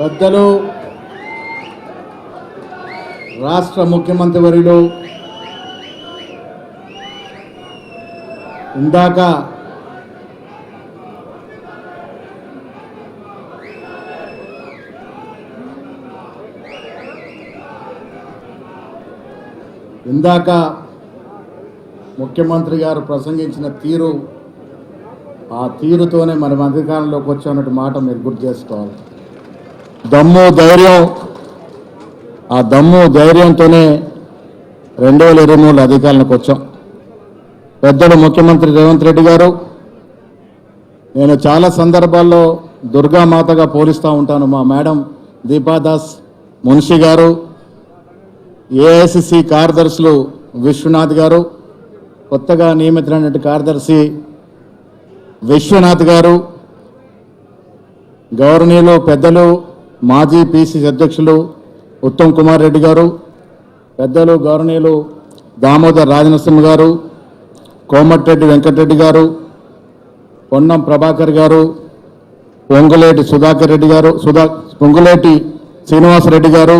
పెద్దలు రాష్ట్ర ముఖ్యమంత్రి వరిలో ఇందాక ఇందాక ముఖ్యమంత్రి గారు ప్రసంగించిన తీరు ఆ తీరుతోనే మనం అధికారంలోకి వచ్చామన్నట్టు మాట మీరు గుర్తు చేసుకోవాలి. దమ్ము ధైర్యం. ఆ దమ్ము ధైర్యంతోనే రెండు వేల ఇరవై మూడు అధికారులకు వచ్చాం. పెద్దలు ముఖ్యమంత్రి రేవంత్ రెడ్డి గారు నేను చాలా సందర్భాల్లో దుర్గామాతగా పోలిస్తూ ఉంటాను. మా మేడం దీపాదాస్ మున్షి గారు ఏఐసిసి కార్యదర్శులు విశ్వనాథ్ గారు కొత్తగా నియమితులైనటువంటి కార్యదర్శి విశ్వనాథ్ గారు గౌరవనీయులు పెద్దలు మాజీ పిసిసి అధ్యక్షులు ఉత్తమ్ కుమార్ రెడ్డి గారు పెద్దలు గౌరవనీయులు దామోదర్ రాజనరసింహ గారు కోమటిరెడ్డి వెంకటరెడ్డి గారు పొన్నం ప్రభాకర్ గారు పొంగులేటి సుధాకర్ రెడ్డి గారు సుధా పొంగులేటి శ్రీనివాసరెడ్డి గారు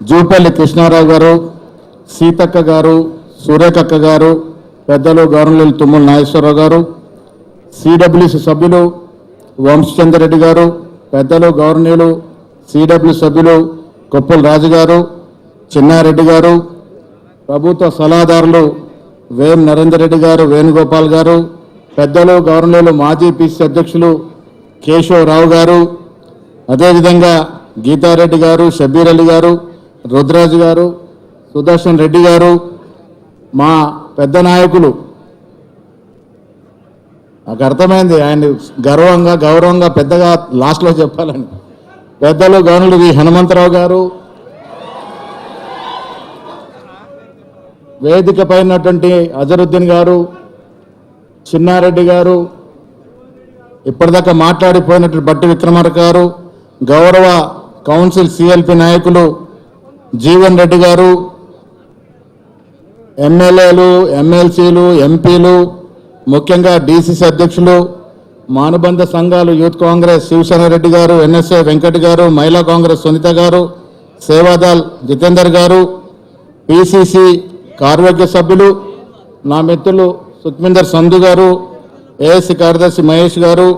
జూపల్లి కృష్ణారావు గారు సీతక్క గారు సూర్యకక్క గారు పెద్దలు గవర్నర్లు తుమ్మల నాగేశ్వరరావు గారు సిడబ్ల్యూసి సభ్యులు వంశచంద్రరెడ్డి గారు పెద్దలు గవర్నర్లు సిడబ్ల్యూ సభ్యులు కొప్పుల రాజు గారు చిన్నారెడ్డి గారు ప్రభుత్వ సలహాదారులు వేం నరేందర్ రెడ్డి గారు వేణుగోపాల్ గారు పెద్దలు గవర్నర్లు మాజీ పిసి అధ్యక్షులు కేశవరావు గారు అదేవిధంగా గీతారెడ్డి గారు షబీర్ అలీ గారు రుద్రాజు గారు సుదర్శన్ రెడ్డి గారు మా పెద్ద నాయకులు నాకు అర్థమైంది. ఆయన గర్వంగా గౌరవంగా పెద్దగా లాస్ట్లో చెప్పాలని పెద్దలు గవర్నర్ వి. హనుమంతరావు గారు. వేదిక పైనటువంటి అజరుద్దీన్ గారు చిన్నారెడ్డి గారు ఇప్పటిదాకా మాట్లాడిపోయినటువంటి బట్టి విక్రమార్క గారు గౌరవ కౌన్సిల్ సిఎల్పి నాయకులు జీవన్ రెడ్డి గారు ఎమ్మెల్యేలు ఎమ్మెల్సీలు ఎంపీలు ముఖ్యంగా డీసీసీ అధ్యక్షులు మానుబంధ సంఘాలు యూత్ కాంగ్రెస్ శివసేన రెడ్డి గారు ఎన్ఎస్ఏ వెంకట్ గారు మహిళా కాంగ్రెస్ సునీత గారు సేవాదాల్ జితేందర్ గారు పిసిసి కార్యవర్గ సభ్యులు నా మిత్రులు సుఖ్మిందర్ సంధు గారు ఏఎస్సి కార్యదర్శి మహేష్ గారు.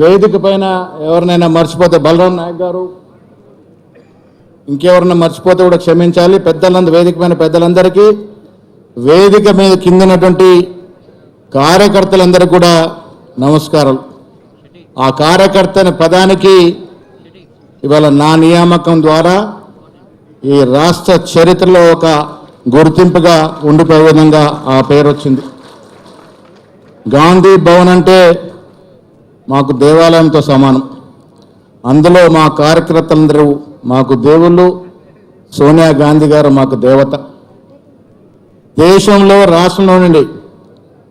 వేదిక పైన ఎవరినైనా మర్చిపోతే బలరాం నాయక్ గారు. ఇంకెవరన్నా మర్చిపోతే కూడా క్షమించాలి. పెద్దలందరూ వేదిక పైన పెద్దలందరికీ వేదిక మీద కిందనటువంటి కార్యకర్తలందరూ కూడా నమస్కారం ఆ కార్యకర్తని పదానికి ఇవాళ నా నియామకం ద్వారా ఈ రాష్ట్ర చరిత్రలో ఒక గుర్తింపుగా ఉండిపోయే విధంగా ఆ పేరు వచ్చింది. గాంధీ భవన్ అంటే మాకు దేవాలయంతో సమానం. అందులో మా కార్యకర్తలందరూ మాకు దేవుళ్ళు. సోనియా గాంధీ గారు మాకు దేవత. దేశంలో రాష్ట్రంలో నుండి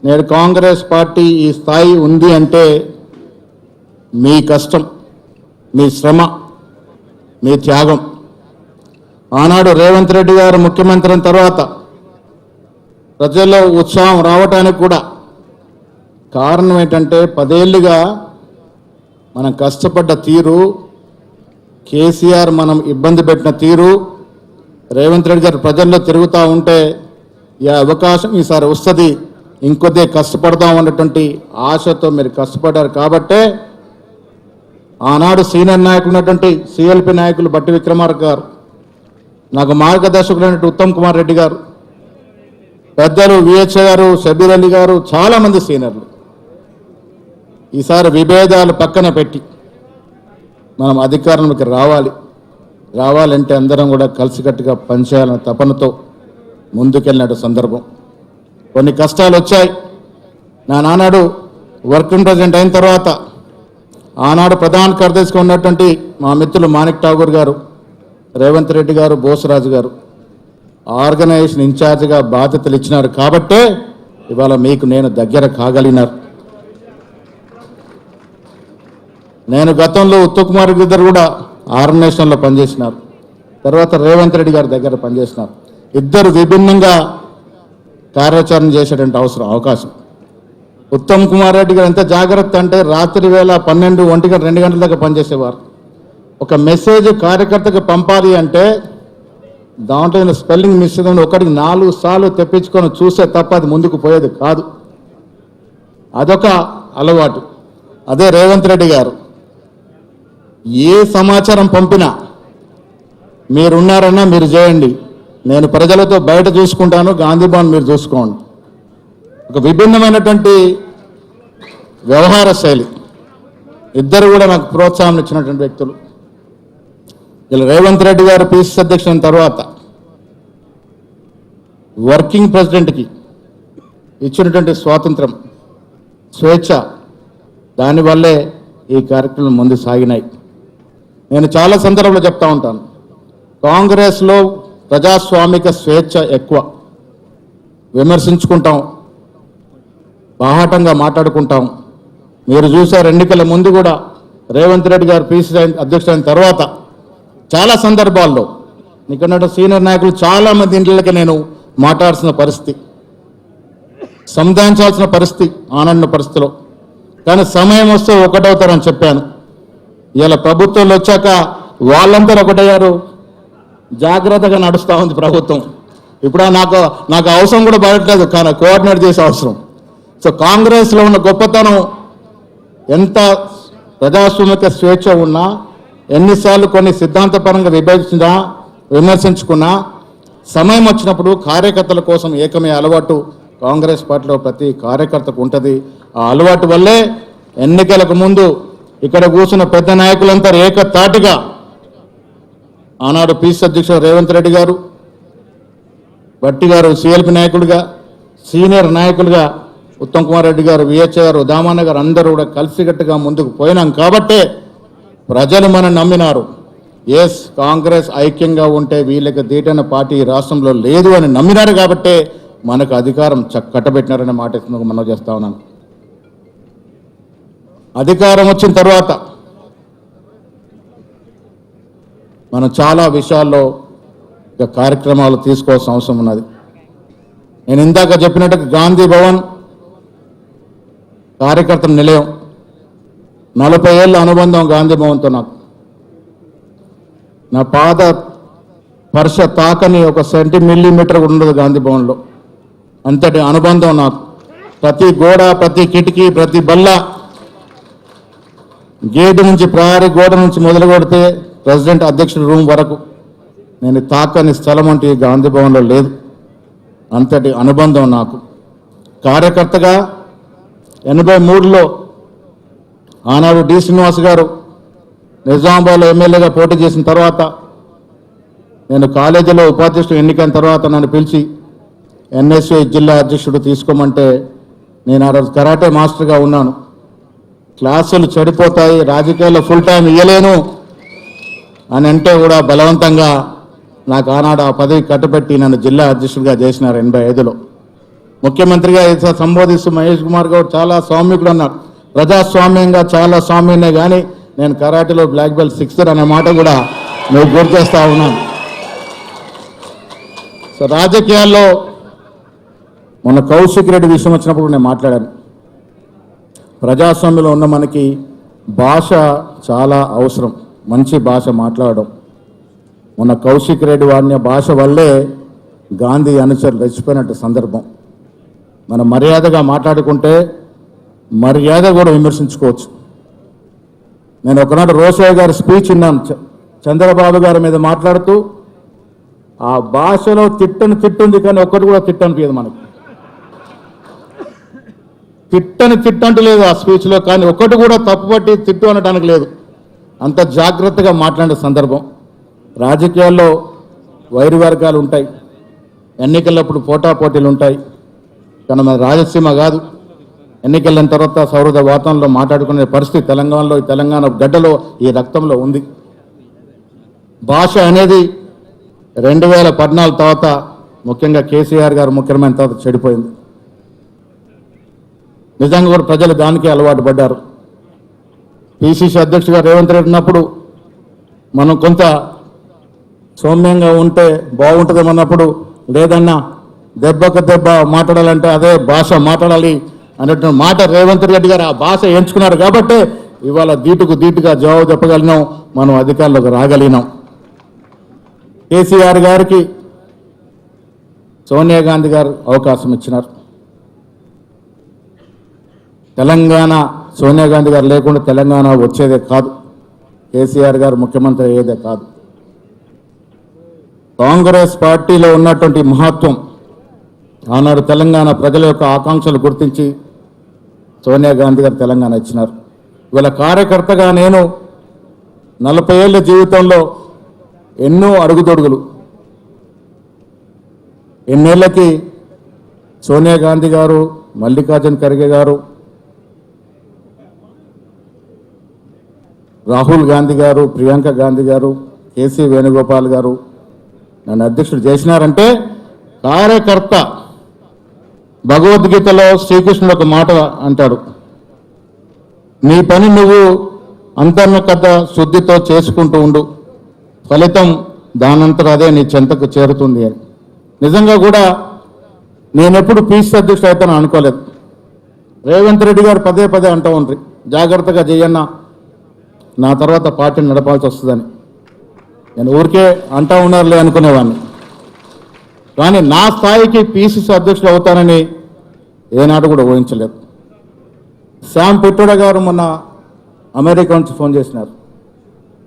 నేడు కాంగ్రెస్ పార్టీ ఈ స్థాయి ఉంది అంటే మీ కష్టం మీ శ్రమ మీ త్యాగం. ఆనాడు రేవంత్ రెడ్డి గారు ముఖ్యమంత్రి తర్వాత ప్రజల్లో ఉత్సాహం రావటానికి కూడా కారణం ఏంటంటే పదేళ్ళుగా మనం కష్టపడ్డ తీరు కేసీఆర్ మనం ఇబ్బంది పెట్టిన తీరు రేవంత్ రెడ్డి గారు ప్రజల్లో తిరుగుతూ ఉంటే ఈ అవకాశం ఈసారి వస్తుంది. ఇంకొద్దే కష్టపడదాం అన్నటువంటి ఆశతో మీరు కష్టపడ్డారు కాబట్టే ఆనాడు సీనియర్ నాయకులు ఉన్నటువంటి సిఎల్పి నాయకులు బట్టి విక్రమార్క గారు నాకు మార్గదర్శకులైనటువంటి ఉత్తమ్ కుమార్ రెడ్డి గారు పెద్దలు విహెచ్ గారు షబీర్ అలీ గారు చాలామంది సీనియర్లు. ఈసారి విభేదాలు పక్కన పెట్టి మనం అధికారంలోకి రావాలి. రావాలంటే అందరం కూడా కలిసికట్టుగా పనిచేయాలనే తపనతో ముందుకెళ్ళినట్టు సందర్భం. కొన్ని కష్టాలు వచ్చాయి. నా నానాడు వర్కింగ్ ప్రెసిడెంట్ అయిన తర్వాత ఆనాడు ప్రధాన కార్యదర్శిగా ఉన్నటువంటి మా మిత్రులు మాణిక్ ఠాగూర్ గారు రేవంత్ రెడ్డి గారు బోసరాజు గారు ఆర్గనైజేషన్ ఇన్ఛార్జ్గా బాధ్యతలు ఇచ్చినారు కాబట్టే ఇవాళ మీకు నేను దగ్గర కాగలిగినారు. నేను గతంలో ఉత్తమ్ కుమార్ కూడా ఆర్గనైజేషన్లో పనిచేసినారు. తర్వాత రేవంత్ రెడ్డి గారి దగ్గర పనిచేసినారు. ఇద్దరు విభిన్నంగా కార్యాచరణ చేసేటువంటి అవసరం అవకాశం. ఉత్తమ్ కుమార్ రెడ్డి గారు ఎంత జాగ్రత్త అంటే రాత్రి వేళ పన్నెండు ఒంటి గంట రెండు గంటల దాకా పనిచేసేవారు. ఒక మెసేజ్ కార్యకర్తకు పంపాలి అంటే దాంట్లో స్పెల్లింగ్ మిస్ అయింది ఒకటికి నాలుగు సార్లు తెప్పించుకొని చూస్తే తప్ప అది ముందుకు పోయేది కాదు. అదొక అలవాటు. అదే రేవంత్ రెడ్డి గారు ఏ సమాచారం పంపినా మీరున్నారన్నా మీరు చేయండి. నేను ప్రజలతో బయట చూసుకుంటాను గాంధీ భవన్ మీరు చూసుకోండి. ఒక విభిన్నమైనటువంటి వ్యవహార శైలి. ఇద్దరు కూడా నాకు ప్రోత్సాహం ఇచ్చినటువంటి వ్యక్తులు. ఇలా రేవంత్ రెడ్డి గారు పీసీసీ అధ్యక్షుని తర్వాత వర్కింగ్ ప్రెసిడెంట్కి ఇచ్చినటువంటి స్వాతంత్రం స్వేచ్ఛ దానివల్లే ఈ కార్యక్రమం ముందు సాగినాయి. నేను చాలా సందర్భంలో చెప్తా ఉంటాను. కాంగ్రెస్లో ప్రజాస్వామిక స్వేచ్ఛ ఎక్కువ. విమర్శించుకుంటాం. బాహాటంగా మాట్లాడుకుంటాం. మీరు చూసారు ఎన్నికల ముందు కూడా రేవంత్ రెడ్డి గారు పీసీ అధ్యక్షుడైన తర్వాత చాలా సందర్భాల్లో ఇక్కడ సీనియర్ నాయకులు చాలామంది ఇంట్లోకి నేను మాట్లాడాల్సిన పరిస్థితి సంధానించాల్సిన పరిస్థితి ఆనంద పరిస్థితిలో. కానీ సమయం వస్తే ఒకటవుతారని చెప్పాను. ఇలా ప్రభుత్వంలో వచ్చాక వాళ్ళందరూ ఒకటయ్యారు. జాగ్రత్తగా నడుస్తూ ఉంది ప్రభుత్వం. ఇప్పుడు నాకు నాకు అవసరం కూడా పడట్లేదు. కానీ కోఆర్డినేట్ చేసే అవసరం. సో కాంగ్రెస్లో ఉన్న గొప్పతనం ఎంత ప్రజాస్వామిక స్వేచ్ఛ ఉన్నా ఎన్నిసార్లు కొన్ని సిద్ధాంతపరంగా విభజించినా విమర్శించుకున్నా సమయం వచ్చినప్పుడు కార్యకర్తల కోసం ఏకమే అలవాటు కాంగ్రెస్ పార్టీలో ప్రతి కార్యకర్తకు ఉంటుంది. ఆ అలవాటు వల్లే ఎన్నికలకు ముందు ఇక్కడ కూర్చున్న పెద్ద నాయకులంతా ఏకతాటిగా ఆనాడు పీసీ అధ్యక్షుడు రేవంత్ రెడ్డి గారు భట్టి గారు సిఎల్పి నాయకుడిగా సీనియర్ నాయకులుగా ఉత్తమ్ కుమార్ రెడ్డి గారు విహెచ్ గారు దామన్న గారు అందరూ కూడా కలిసికట్టుగా ముందుకు పోయినాం కాబట్టే ప్రజలు మనం నమ్మినారు. ఎస్ కాంగ్రెస్ ఐక్యంగా ఉంటే వీళ్ళకి దీటైన పార్టీ ఈ రాష్ట్రంలో లేదు అని నమ్మినారు కాబట్టే మనకు అధికారం చ- కట్టబెట్టినారనే మాట ఇస్తున్నందుకు మనం చేస్తా ఉన్నాను అధికారం వచ్చిన తర్వాత మనం చాలా విషయాల్లో ఇక కార్యక్రమాలు తీసుకోవాల్సిన అవసరం ఉన్నది. నేను ఇందాక చెప్పినట్టు గాంధీ భవన్ కార్యకర్తల నిలయం. నలభై ఏళ్ళ అనుబంధం గాంధీ భవన్తో నాకు. నా పాద స్పర్శ తాకని ఒక సెంటీ మిల్లీమీటర్ కూడా ఉండదు గాంధీ భవన్లో. అంతటి అనుబంధం నాకు. ప్రతి గోడ ప్రతి కిటికీ ప్రతి బల్ల గేటు నుంచి ప్రహారీ గోడ నుంచి మొదలు కొడితే ప్రెసిడెంట్ అధ్యక్షుడి రూమ్ వరకు నేను తాకని స్థలం అంటే ఈ గాంధీ భవన్లో లేదు. అంతటి అనుబంధం నాకు. కార్యకర్తగా ఎనభై మూడులో ఆనాడు డి శ్రీనివాస్ గారు నిజామాబాద్లో ఎమ్మెల్యేగా పోటీ చేసిన తర్వాత నేను కాలేజీలో ఉపాధ్యక్షుడు ఎన్నికైన తర్వాత నన్ను పిలిచి ఎన్ఎస్ఏ జిల్లా అధ్యక్షుడు తీసుకోమంటే నేను ఆ రోజు కరాటే మాస్టర్గా ఉన్నాను. క్లాసులు చెడిపోతాయి రాజకీయాల్లో ఫుల్ టైం ఇవ్వలేను అని అంటే కూడా బలవంతంగా నాకు ఆనాడు ఆ పదవి కట్టబెట్టి నన్ను జిల్లా అధ్యక్షుడిగా చేసినారు ఎనభై ఐదులో ముఖ్యమంత్రిగా సంబోధిస్తూ మహేష్ కుమార్ గౌడ్ చాలా స్వామికుడు అన్నారు ప్రజాస్వామ్యంగా చాలా స్వామ్యనే కానీ నేను కరాటేలో బ్లాక్ బెల్ట్ సిక్స్తర్ అనే మాట కూడా నువ్వు గుర్తు చేస్తూ ఉన్నాను. సో రాజకీయాల్లో మొన్న కౌశిక్ రెడ్డి విషయం వచ్చినప్పుడు నేను మాట్లాడాను. ప్రజాస్వామ్యంలో ఉన్న మనకి భాష చాలా అవసరం. మంచి భాష మాట్లాడడం. మొన్న కౌశిక్ రెడ్డి వాడిన భాష వల్లే గాంధీ అనుచరులు రెచ్చిపోయినట్టు సందర్భం. మనం మర్యాదగా మాట్లాడుకుంటే మర్యాద కూడా విమర్శించుకోవచ్చు. నేను ఒకనాడు రోసయ్య గారి స్పీచ్ విన్నాను. చంద్రబాబు గారి మీద మాట్లాడుతూ ఆ భాషలో తిట్టని తిట్టుంది కానీ ఒక్కటి కూడా తిట్టనిపించదు మనకి. తిట్టని తిట్టంటూ లేదు ఆ స్పీచ్లో కానీ ఒకటి కూడా తప్పుపట్టి తిట్టు అనడానికి లేదు. అంత జాగ్రత్తగా మాట్లాడే సందర్భం. రాజకీయాల్లో వైరు వర్గాలు ఉంటాయి. ఎన్నికలప్పుడు పోటాపోటీలు ఉంటాయి. కానీ మన రాజసీమ కాదు. ఎన్నికలైన తర్వాత సౌహృద వాతావరణంలో మాట్లాడుకునే పరిస్థితి తెలంగాణలో ఈ తెలంగాణ గడ్డలో ఈ రక్తంలో ఉంది. భాష అనేది రెండు వేల పద్నాలుగు తర్వాత ముఖ్యంగా కేసీఆర్ గారు ముఖ్యమైన తర్వాత చెడిపోయింది. నిజంగా కూడా ప్రజలు దానికే అలవాటు పడ్డారు. పిసిసి అధ్యక్షుడిగా రేవంత్ రెడ్డి ఉన్నప్పుడు మనం కొంత సౌమ్యంగా ఉంటే బాగుంటుందేమన్నప్పుడు లేదన్నా దెబ్బకు దెబ్బ మాట్లాడాలంటే అదే భాష మాట్లాడాలి అనేటువంటి మాట రేవంత్ రెడ్డి గారు ఆ భాష ఎంచుకున్నారు కాబట్టి ఇవాళ దీటుకు దీటుగా జవాబు చెప్పగలిగినాం మనం అధికారంలోకి రాగలిగినాం. కేసీఆర్ గారికి సోనియా గాంధీ గారు అవకాశం ఇచ్చినారు. తెలంగాణ సోనియా గాంధీ గారు లేకుండా తెలంగాణ వచ్చేదే కాదు. కేసీఆర్ గారు ముఖ్యమంత్రి అయ్యేదే కాదు. కాంగ్రెస్ పార్టీలో ఉన్నటువంటి మహత్వం ఆనాడు తెలంగాణ ప్రజల యొక్క ఆకాంక్షలు గుర్తించి సోనియా గాంధీ గారు తెలంగాణ ఇచ్చినారు. ఇవాళ కార్యకర్తగా నేను నలభై ఏళ్ళ జీవితంలో ఎన్నో అడుగుదొడుగులు ఎన్నేళ్ళకి సోనియా గాంధీ గారు మల్లికార్జున్ ఖర్గే గారు రాహుల్ గాంధీ గారు ప్రియాంక గాంధీ గారు కేసీ వేణుగోపాల్ గారు నన్ను అధ్యక్షుడు చేసినారంటే కార్యకర్త భగవద్గీతలో శ్రీకృష్ణుడు ఒక మాట అంటాడు. నీ పని నువ్వు అంతర్ముఖత శుద్ధితో చేసుకుంటూ ఉండు. ఫలితం దానంతర అదే నీ చెంతకు చేరుతుంది అని. నిజంగా కూడా నేనెప్పుడు పీసీ అధ్యక్షుడు అవుతాను అనుకోలేదు. రేవంత్ రెడ్డి గారు పదే పదే అంటూ ఉండ్రి. జాగ్రత్తగా చేయన్నా నా తర్వాత పార్టీని నడపాల్సి వస్తుందని. నేను ఊరికే అంటా ఉన్నారులే అనుకునేవాడిని కానీ నా స్థాయికి పీసీసీ అధ్యక్షుడు అవుతానని ఏనాడు కూడా ఊహించలేదు. శ్యామ్ పిట్టోడ గారు మొన్న అమెరికా నుంచి ఫోన్ చేసినారు.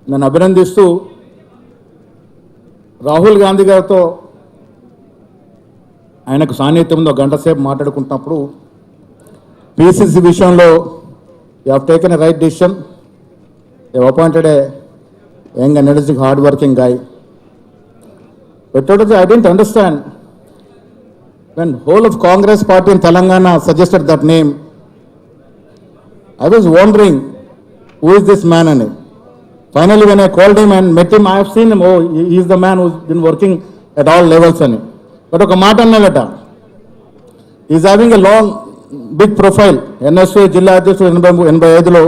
నన్ను అభినందిస్తూ రాహుల్ గాంధీ గారితో ఆయనకు సాన్నిధ్యంలో గంట సేపు మాట్లాడుకుంటున్నప్పుడు పీసీసీ విషయంలో you have taken right decision. You appointed a young energetic hard working guy Petrodas, I didn't understand. When whole of Congress party in Telangana suggested that name, I was wondering, who is this man and Finally, when I called him and met him, I have seen him, oh, he he is the man who's been working at all levels అని but ఒక మాట అన్నాడట is having a long big profile NSA జిల్లా అధ్యక్షుడు ఎనభై ఎనభై ఐదులో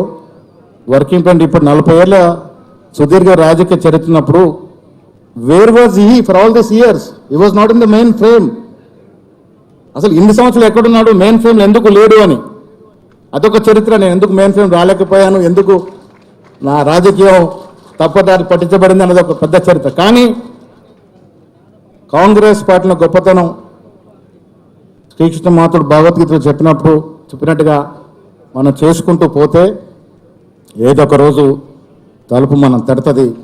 working ప్రెంట్ ఇప్పుడు నలభై ఏళ్ళ సుదీర్ఘ రాజకీయ చరిత్రనప్పుడు where was he for all this years he was not in the main frame అసలు ఇన్ని సంవత్సరాలు ఎక్కడున్నాడు మెయిన్ ఫ్రేమ్ ఎందుకు లేడు అని. అదొక చరిత్ర. నేను ఎందుకు మెయిన్ ఫ్రేమ్ రాలేకపోయాను? ఎందుకు నా రాజకీయం తప్పదారి పట్టించబడింది అన్నది ఒక పెద్ద చరిత్ర. కానీ కాంగ్రెస్ పార్టీలో గొప్పతనం శ్రీకృష్ణ మాతుడు భగవద్గీతలో చెప్పినప్పుడు చెప్పినట్టుగా మనం చేసుకుంటూ పోతే ఏదో ఒక రోజు తలుపు మనం తడుతుంది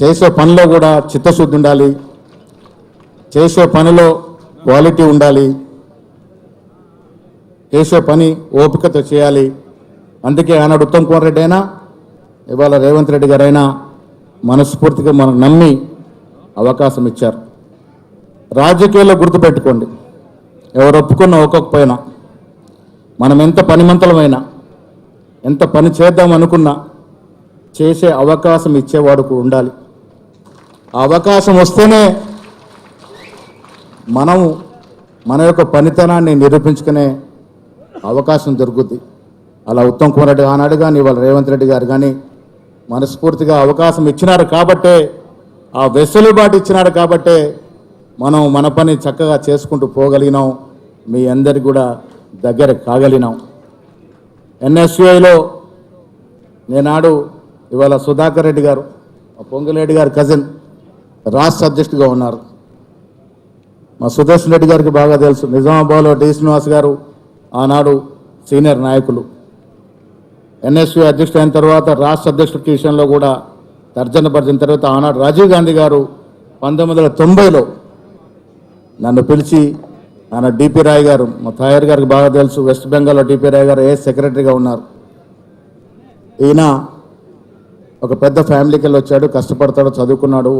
చేసే పనిలో కూడా చిత్తశుద్ధి ఉండాలి. చేసే పనిలో క్వాలిటీ ఉండాలి. చేసే పని ఓపికతో చేయాలి. అందుకే ఆనాడు ఉత్తమ్ కుమార్ రెడ్డి అయినా ఇవాళ రేవంత్ రెడ్డి గారైనా మనస్ఫూర్తిగా మనకు నమ్మి అవకాశం ఇచ్చారు. రాజకీయాల్లో గుర్తుపెట్టుకోండి. ఎవరు ఒప్పుకున్నా పైన. మనం ఎంత పనిమంతలమైనా ఎంత పని చేద్దాం అనుకున్నా చేసే అవకాశం ఇచ్చేవాడుకు ఉండాలి. ఆ అవకాశం వస్తేనే మనము మన యొక్క పనితనాన్ని నిరూపించుకునే అవకాశం దొరుకుద్ది. అలా ఉత్తమ్ కుమార్ రెడ్డి ఆనాడు కానీ ఇవాళ రేవంత్ రెడ్డి గారు కానీ మనస్ఫూర్తిగా అవకాశం ఇచ్చినారు కాబట్టే ఆ వెసులుబాటు ఇచ్చినారు కాబట్టే మనం మన పని చక్కగా చేసుకుంటూ పోగలిగినాం. మీ అందరికి కూడా దగ్గర కాగలిగినాం. ఎన్ఎస్యుఐలో నేనాడు ఇవాళ సుధాకర్ రెడ్డి గారు పొంగిరెడ్డి గారి కజిన్ రాష్ట్ర అధ్యక్షుడిగా ఉన్నారు. మా సుదర్శన్ రెడ్డి గారికి బాగా తెలుసు. నిజామాబాద్లో డి శ్రీనివాస్ గారు ఆనాడు సీనియర్ నాయకులు. ఎన్ఎస్యు అధ్యక్షుడు అయిన తర్వాత రాష్ట్ర అధ్యక్షుడి విషయంలో కూడా తర్జన పరిచిన తర్వాత ఆనాడు రాజీవ్ గాంధీ గారు పంతొమ్మిది వందల తొంభైలో నన్ను పిలిచి ఆయన డిపి రాయ్ గారు మా తాయర్ గారికి బాగా తెలుసు. వెస్ట్ బెంగాల్లో డిపి రాయ్ గారు ఏ సెక్రటరీగా ఉన్నారు? ఈయన ఒక పెద్ద ఫ్యామిలీకి వెళ్ళి వచ్చాడు కష్టపడతాడు చదువుకున్నాడు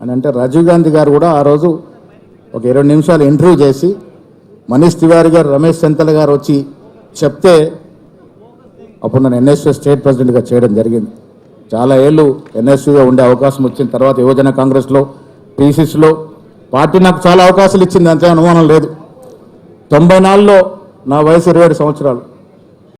అని అంటే రాజీవ్ గాంధీ గారు కూడా ఆ రోజు ఒక ఇరవై నిమిషాలు ఇంటర్వ్యూ చేసి మనీష్ తివారి గారు రమేష్ సెంతల్ గారు వచ్చి చెప్తే అప్పుడు నన్ను ఎన్ఎస్యూ స్టేట్ ప్రెసిడెంట్గా చేయడం జరిగింది. చాలా ఏళ్ళు ఎన్ఎస్యూగా ఉండే అవకాశం వచ్చిన తర్వాత యువజన కాంగ్రెస్లో పీసీసీలో పార్టీ నాకు చాలా అవకాశాలు ఇచ్చింది అంతే అనుమానం లేదు. తొంభై నాలుగులో నా వయసు ఇరవై సంవత్సరాలు.